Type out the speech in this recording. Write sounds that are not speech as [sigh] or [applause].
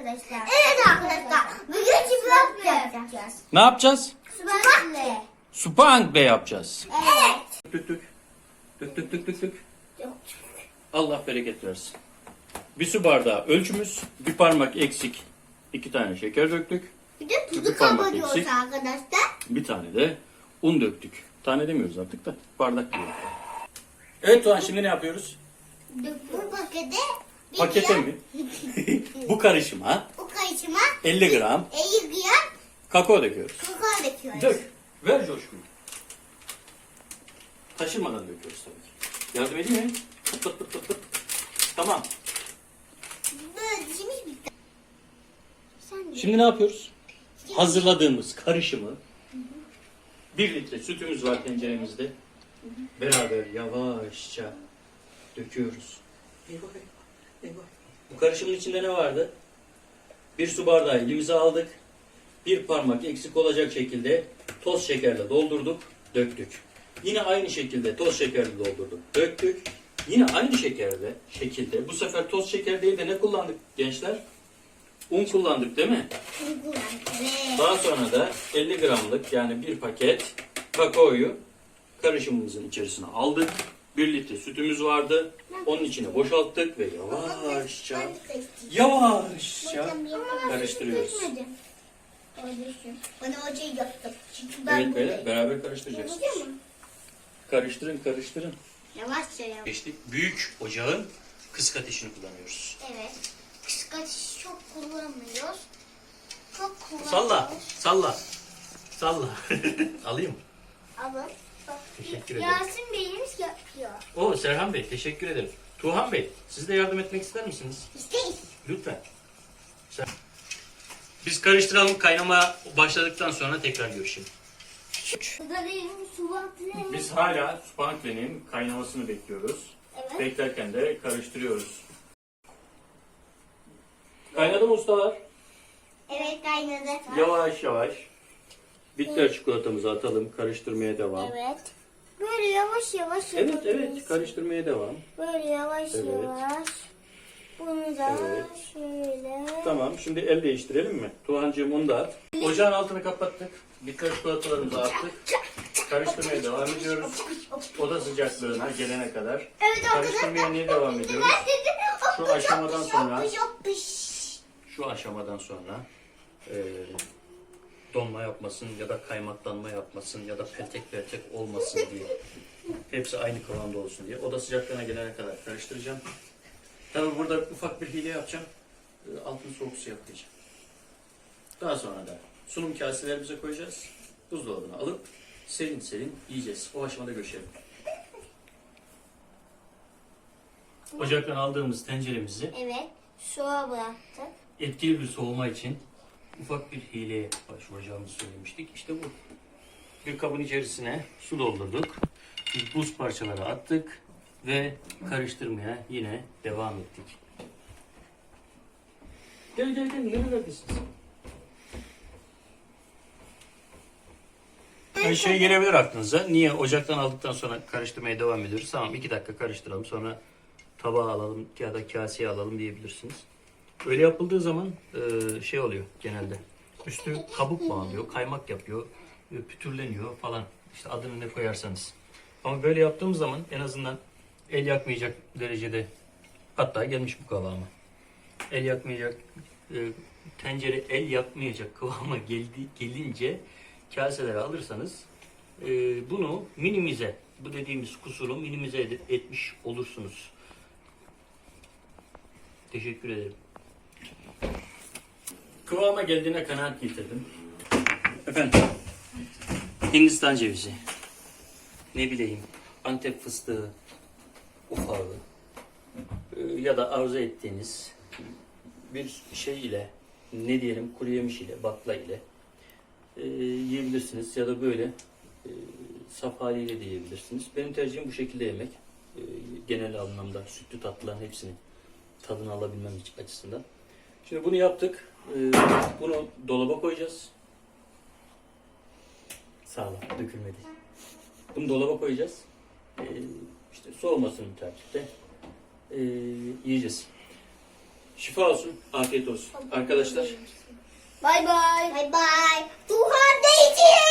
arkadaşlar. Evet arkadaşlar. Bugün çikolata yapacağız. Ne yapacağız? Çikolata. Spangle yapacağız. Evet. Dök dök. Dök dök dök dök dök. Allah bereket versin. Bir su bardağı ölçümüz. Bir parmak eksik. iki tane şeker döktük. Bir de tuzu parmak kabarıyoruz eksik. arkadaşlar. Bir tane de un döktük. Tane demiyoruz artık da bardak diyor. Evet Tuğan şimdi ne yapıyoruz? Bu pakete bir Pakete mi? [laughs] Bu karışıma Bu karışıma 50 gram 50 gram kakao döküyoruz. kakao döküyoruz. Dök. Ver coşkuyu. Taşırmadan döküyoruz tabii ki. Yardım edeyim mi? Pıt pıt pıt pıt pıt. Tamam. Böyle dişimiz bitti. Sen de. Şimdi ne yapıyoruz? Hazırladığımız karışımı bir litre sütümüz var tenceremizde. Beraber yavaşça döküyoruz. Eyvah, eyvah. Bu karışımın içinde ne vardı? Bir su bardağı elimize aldık. Bir parmak eksik olacak şekilde toz şekerle doldurduk, döktük. Yine aynı şekilde toz şekerle doldurduk, döktük. Yine aynı şekerde, şekilde bu sefer toz şeker değil de ne kullandık gençler? Un kullandık değil mi? Evet. Daha sonra da 50 gramlık yani bir paket kakaoyu karışımımızın içerisine aldık. 1 litre sütümüz vardı. Onun içine boşalttık ve yavaşça yavaşça karıştırıyoruz. Bana hocayı yaptım. Çünkü ben Evet buradayım. beraber mı? Karıştırın karıştırın. Yavaşça yavaş. Geçtik. Büyük ocağın kısık ateşini kullanıyoruz. Evet. Kısık ateşi çok kullanmıyoruz. Çok kullanmıyoruz. Salla salla salla. [laughs] Alayım. Alın. Teşekkür ederim. Yasin Bey'imiz yapıyor. Oo Serhan Bey teşekkür ederim. Tuğhan Bey siz de yardım etmek ister misiniz? İsteyiz. Lütfen. Sen- Biz karıştıralım kaynama başladıktan sonra tekrar görüşelim. Biz hala spanklenin kaynamasını bekliyoruz. Evet. Beklerken de karıştırıyoruz. Kaynadı mı ustalar? Evet kaynadı. Yavaş yavaş. Bitter çikolatamızı atalım. Karıştırmaya devam. Evet. Böyle yavaş yavaş Evet yapabiliriz. evet karıştırmaya devam. Böyle yavaş Evet. yavaş. Bunu da Evet. şöyle. Tamam şimdi el değiştirelim mi? Tuğhancığım onu da at. Ocağın altını kapattık. Bitter çikolatalarımızı attık. Karıştırmaya devam ediyoruz. Oda sıcaklığına gelene kadar. Evet Karıştırmaya niye devam ediyoruz? Şu aşamadan sonra şu aşamadan sonra e, donma yapmasın ya da kaymaklanma yapmasın ya da peltek peltek olmasın diye hepsi aynı kıvamda olsun diye oda sıcaklığına gelene kadar karıştıracağım. Tabi burada ufak bir hile yapacağım. E, altını soğuk suya koyacağım. Daha sonra da sunum kaselerimize koyacağız. Buzdolabına alıp serin serin yiyeceğiz. O aşamada görüşelim. Ocaktan aldığımız tenceremizi Evet. Soğuğa bıraktık. etkili bir soğuma için ufak bir hileye başvuracağımızı söylemiştik. İşte bu. Bir kabın içerisine su doldurduk. Buz parçaları attık ve karıştırmaya yine devam ettik. Gel gel gel nerelerdesin sen? Her şey gelebilir aklınıza. Niye ocaktan aldıktan sonra karıştırmaya devam ediyoruz? Tamam iki dakika karıştıralım sonra tabağa alalım ya da kaseye alalım diyebilirsiniz. Öyle yapıldığı zaman e, şey oluyor genelde. Üstü kabuk bağlıyor, kaymak yapıyor, e, pütürleniyor falan. İşte adını ne koyarsanız. Ama böyle yaptığımız zaman en azından el yakmayacak derecede hatta gelmiş bu kıvama. El yakmayacak e, tencere el yakmayacak kıvama geldi, gelince kaselere alırsanız e, bunu minimize bu dediğimiz kusuru minimize etmiş olursunuz. Teşekkür ederim. Kıvama geldiğine kanaat getirdim. Efendim, Hindistan cevizi, ne bileyim, Antep fıstığı, ufağı e, ya da arzu ettiğiniz bir şey ile, ne diyelim kuru yemiş ile, bakla ile e, yiyebilirsiniz ya da böyle e, saf haliyle de yiyebilirsiniz. Benim tercihim bu şekilde yemek. E, genel anlamda sütlü tatlıların hepsini tadını alabilmem açısından. Şimdi bunu yaptık. Ee, bunu dolaba koyacağız. Sağlam, dökülmedi. Bunu dolaba koyacağız. Ee, işte soğumasını takipte ee, yiyeceğiz. Şifa olsun, afiyet olsun. Arkadaşlar Bay bay. Bay bay. Tuhan Değecek.